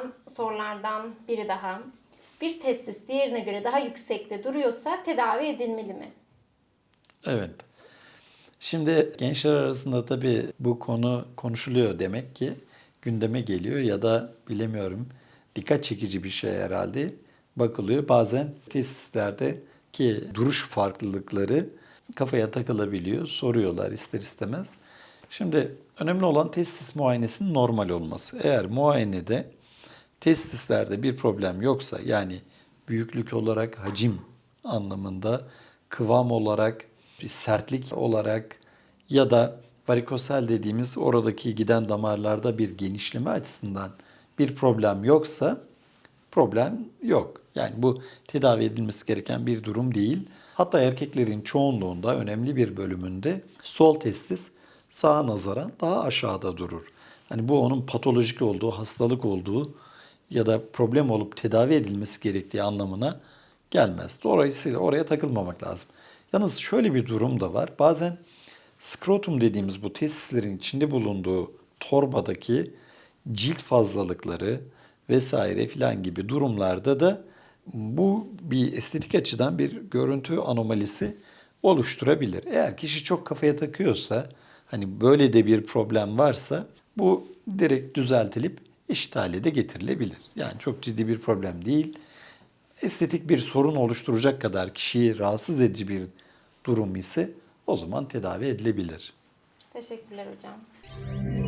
sorulan sorulardan biri daha. Bir testis diğerine göre daha yüksekte duruyorsa tedavi edilmeli mi? Evet. Şimdi gençler arasında tabii bu konu konuşuluyor demek ki gündeme geliyor ya da bilemiyorum dikkat çekici bir şey herhalde bakılıyor. Bazen tesislerde ki duruş farklılıkları kafaya takılabiliyor. Soruyorlar ister istemez. Şimdi önemli olan testis muayenesinin normal olması. Eğer muayenede testislerde bir problem yoksa yani büyüklük olarak hacim anlamında, kıvam olarak, bir sertlik olarak ya da varikosel dediğimiz oradaki giden damarlarda bir genişleme açısından bir problem yoksa problem yok. Yani bu tedavi edilmesi gereken bir durum değil. Hatta erkeklerin çoğunluğunda önemli bir bölümünde sol testis sağa nazaran daha aşağıda durur. Hani bu onun patolojik olduğu, hastalık olduğu ya da problem olup tedavi edilmesi gerektiği anlamına gelmez. Dolayısıyla oraya takılmamak lazım. Yalnız şöyle bir durum da var. Bazen skrotum dediğimiz bu testislerin içinde bulunduğu torbadaki cilt fazlalıkları vesaire filan gibi durumlarda da bu bir estetik açıdan bir görüntü anomalisi oluşturabilir. Eğer kişi çok kafaya takıyorsa, hani böyle de bir problem varsa bu direkt düzeltilip eşit hale de getirilebilir. Yani çok ciddi bir problem değil. Estetik bir sorun oluşturacak kadar kişiyi rahatsız edici bir durum ise o zaman tedavi edilebilir. Teşekkürler hocam.